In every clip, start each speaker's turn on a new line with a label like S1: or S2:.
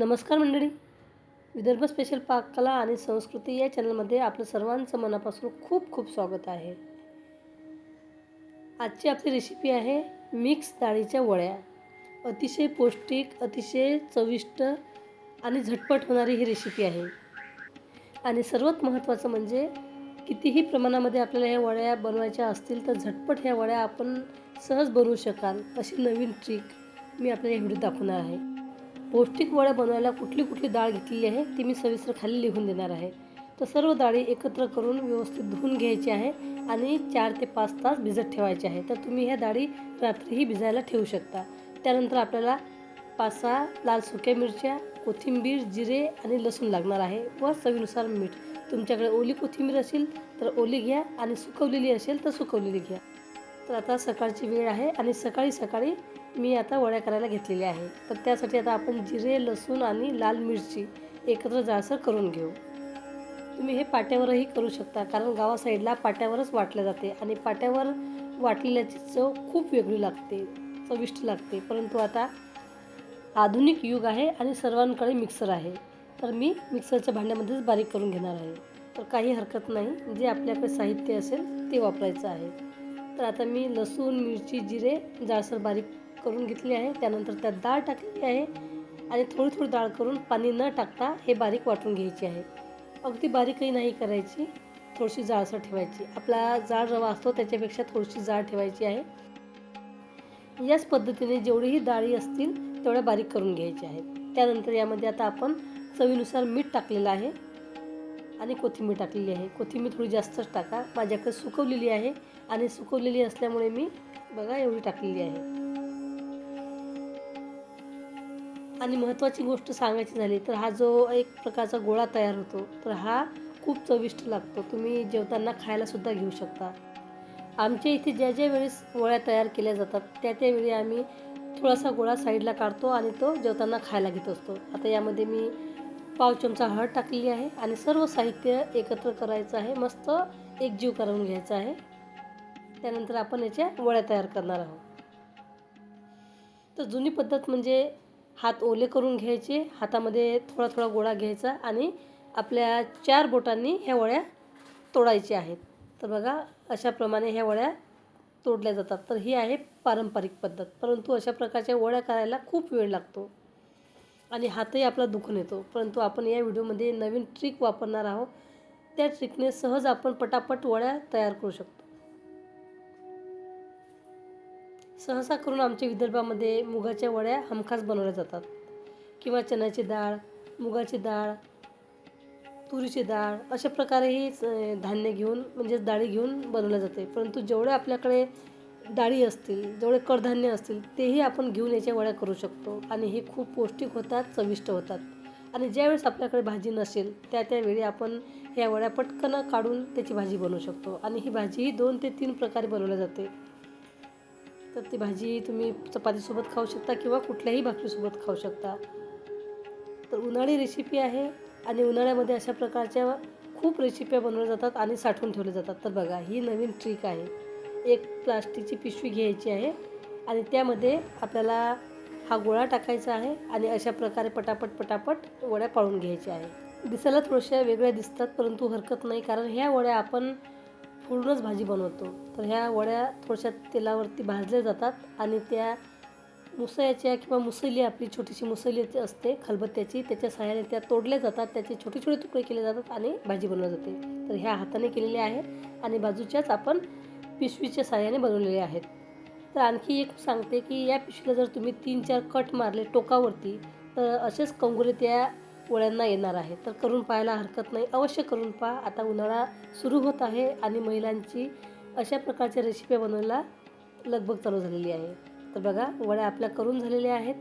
S1: नमस्कार मंडळी. विदर्भ स्पेशल पाककला आणि संस्कृती या चॅनलमध्ये आपलं सर्वांचं मनापासून खूप खूप स्वागत आहे. आजची आपली रेसिपी आहे मिक्स डाळीच्या वड्या. अतिशय पौष्टिक अतिशय चविष्ट आणि झटपट होणारी ही रेसिपी आहे. आणि सर्वात महत्त्वाचं म्हणजे कितीही प्रमाणामध्ये आपल्याला ह्या वड्या बनवायच्या असतील तर झटपट ह्या वड्या आपण सहज बनवू शकाल अशी नवीन ट्रिक मी आपल्याला या व्हिडिओ दाखवणार आहे. पौष्टिक वड्या बनवायला कुठली कुठली डाळ घेतलेली आहे ती मी सविस्तर खाली लिहून देणार आहे. तर सर्व डाळी एकत्र करून व्यवस्थित धुवून घ्यायची आहे आणि चार ते पाच तास भिजत ठेवायचे आहे. तर तुम्ही ह्या डाळी रात्रीही भिजायला ठेवू शकता. त्यानंतर आपल्याला पाच सहा लाल सुक्या मिरच्या कोथिंबीर जिरे आणि लसूण लागणार आहे व चवीनुसार मीठ. तुमच्याकडे ओली कोथिंबीर असेल तर ओली घ्या आणि सुकवलेली असेल तर सुकवलेली घ्या. तर आता सकाळची वेळ आहे आणि सकाळी सकाळी मी आता वड्या करायला घेतलेल्या आहे. तर त्यासाठी आता आपण जिरे लसूण आणि लाल मिरची एकत्र जाळसर करून घेऊ. तुम्ही हे पाट्यावरही करू शकता कारण गावा साईडला पाट्यावरच वाटलं जाते आणि पाट्यावर वाटलेल्याची चव खूप वेगळी लागते चविष्ट लागते. परंतु आता आधुनिक युग आहे आणि सर्वांकडे मिक्सर आहे. तर मी मिक्सरच्या भांड्यामध्येच बारीक करून घेणार आहे. तर काही हरकत नाही जे आपल्याकडे साहित्य असेल ते वापरायचं आहे. तर आता मी लसूण मिरची जिरे जाळसर बारीक करून घेतली आहे. त्यानंतर त्यात डाळ टाकलेली आहे आणि थोडी थोडी डाळ करून पाणी न टाकता हे बारीक वाटून घ्यायची आहे. अगदी बारीकही नाही करायची थोडीशी जाळसर ठेवायची. आपला जाड रवा असतो त्याच्यापेक्षा थोडीशी जाड ठेवायची आहे. याच पद्धतीने जेवढीही डाळी असतील तेवढ्या बारीक करून घ्यायच्या आहेत. त्यानंतर यामध्ये आता आपण चवीनुसार मीठ टाकलेलं आहे. आणि कोथिंबीर टाकलेली आहे. कोथिंबीर थोडी जास्तच टाका. माझ्याकडे सुकवलेली आहे आणि सुकवलेली असल्यामुळे मी बघा एवढी टाकलेली आहे. आणि महत्त्वाची गोष्ट सांगायची झाली तर हा जो एक प्रकारचा गोळा तयार होतो तर हा खूप चविष्ट लागतो. तुम्ही जेवताना खायलासुद्धा घेऊ शकता. आमच्या इथे ज्या ज्या वेळेस वळ्या तयार केल्या जातात त्या त्यावेळी आम्ही थोडासा गोळा साईडला काढतो आणि तो जेवताना खायला घेत असतो. आता यामध्ये मी पाव चमचा हळद टाकलेली आहे आणि सर्व साहित्य एकत्र करायचं आहे. मस्त एकजीव करून घ्यायचं आहे. त्यानंतर आपण याच्या वड्या तयार करणार आहोत. तर जुनी पद्धत म्हणजे हात ओले करून घ्यायचे हातामध्ये थोडा थोडा गोळा घ्यायचा आणि आपल्या चार बोटांनी ह्या वळ्या तोडायच्या आहेत. तर बघा अशाप्रमाणे ह्या वळ्या तोडल्या जातात. तर ही आहे पारंपरिक पद्धत. परंतु अशा प्रकारच्या वळ्या करायला खूप वेळ लागतो. आणि हातही आपला दुखून येतो. परंतु आपण या व्हिडिओमध्ये नवीन ट्रिक वापरणार आहोत. त्या ट्रिकने सहज आपण पटापट वड्या तयार करू शकतो. सहसा करून आमच्या विदर्भामध्ये मुगाच्या वड्या हमखास बनवल्या जातात. किंवा चण्याची डाळ मुगाची डाळ तुरीची डाळ अशा प्रकारेही धान्य घेऊन म्हणजेच डाळी घेऊन बनवल्या जाते. परंतु जेवढे आपल्याकडे डाळी असतील जेवढे कडधान्य असतील तेही आपण घेऊन याच्या वड्या करू शकतो. आणि हे खूप पौष्टिक होतात चविष्ट होतात. आणि ज्यावेळेस आपल्याकडे भाजी नसेल त्या त्यावेळी आपण ह्या वड्या पटकन काढून त्याची भाजी बनवू शकतो. आणि ही भाजीही दोन ते तीन प्रकारे बनवल्या जाते. तर ती भाजी तुम्ही चपातीसोबत खाऊ शकता किंवा कुठल्याही भाकरीसोबत खाऊ शकता. तर उन्हाळी रेसिपी आहे आणि उन्हाळ्यामध्ये अशा प्रकारच्या खूप रेसिप्या बनवल्या जातात आणि साठवून ठेवल्या जातात. तर बघा ही नवीन ट्रिक आहे. एक प्लास्टिकची पिशवी घ्यायची आहे आणि त्यामध्ये आपल्याला हा गोळा टाकायचा आहे आणि अशा प्रकारे पटापट पटापट वड्या पाळून घ्यायच्या आहे. दिसायला थोड्याशा वेगळ्या दिसतात परंतु हरकत नाही कारण ह्या वड्या आपण पूर्णच भाजी बनवतो. तर ह्या वड्या थोड्याशा तेलावरती भाजल्या जातात आणि त्या मुसळ्याच्या किंवा मुसली आपली छोटीशी मुसली असते खलबत्त्याची त्याच्या सहाय्याने त्या तोडल्या जातात त्याचे छोटे छोटे तुकडे केले जातात आणि भाजी बनवली जाते. तर ह्या हाताने केलेल्या आहे आणि बाजूच्याच आपण पिशवीच्या सहाय्याने बनवलेले आहेत. तर आणखी एक सांगते की या पिशवीला जर तुम्ही तीन चार कट मारले टोकावरती तर असेच कंगुरे त्या वळ्यांना येणार आहे तर करून पाहायला हरकत नाही. अवश्य करून पहा. आता उन्हाळा सुरू होत आहे आणि महिलांची अशा प्रकारच्या रेसिपी बनवायला लगभग चालू झालेली आहे. तर बघा वड्या आपल्या करून झालेल्या आहेत.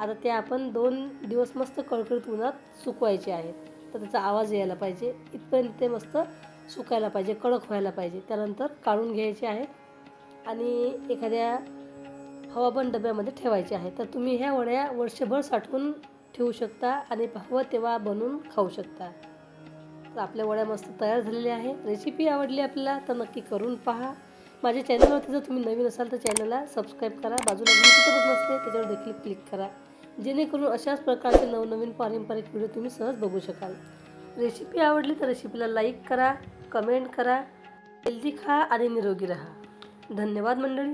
S1: आता त्या आपण दोन दिवस मस्त कळकळीत उन्हात सुकवायचे आहेत. तर त्याचा आवाज यायला पाहिजे. इथपर्यंत ते मस्त सुकायला पाहिजे कडक व्हायला पाहिजे. त्यानंतर काढून घ्यायचे आहे आणि एखाद्या हवाबंद डब्यामध्ये ठेवायचे आहे. तर तुम्ही ह्या वड्या वर्षभर साठवून ठेवू शकता आणि हवं तेव्हा बनवून खाऊ शकता. तर आपल्या वड्या मस्त तयार झालेल्या आहे. रेसिपी आवडली आपल्याला तर नक्की करून पहा. माझ्या चॅनलवरती जर तुम्ही नवीन असाल तर चॅनलला सबस्क्राईब करा. बाजूला घंटीचं बटन असते त्याच्यावर देखील क्लिक करा. जेणेकरून अशाच प्रकारचे नवनवीन पारंपरिक व्हिडिओ तुम्ही सहज बघू शकाल. रेसिपी आवडली तर रेसिपीला लाईक करा कमेंट करा हेल्दी खा आणि निरोगी राहा. धन्यवाद मंडळी.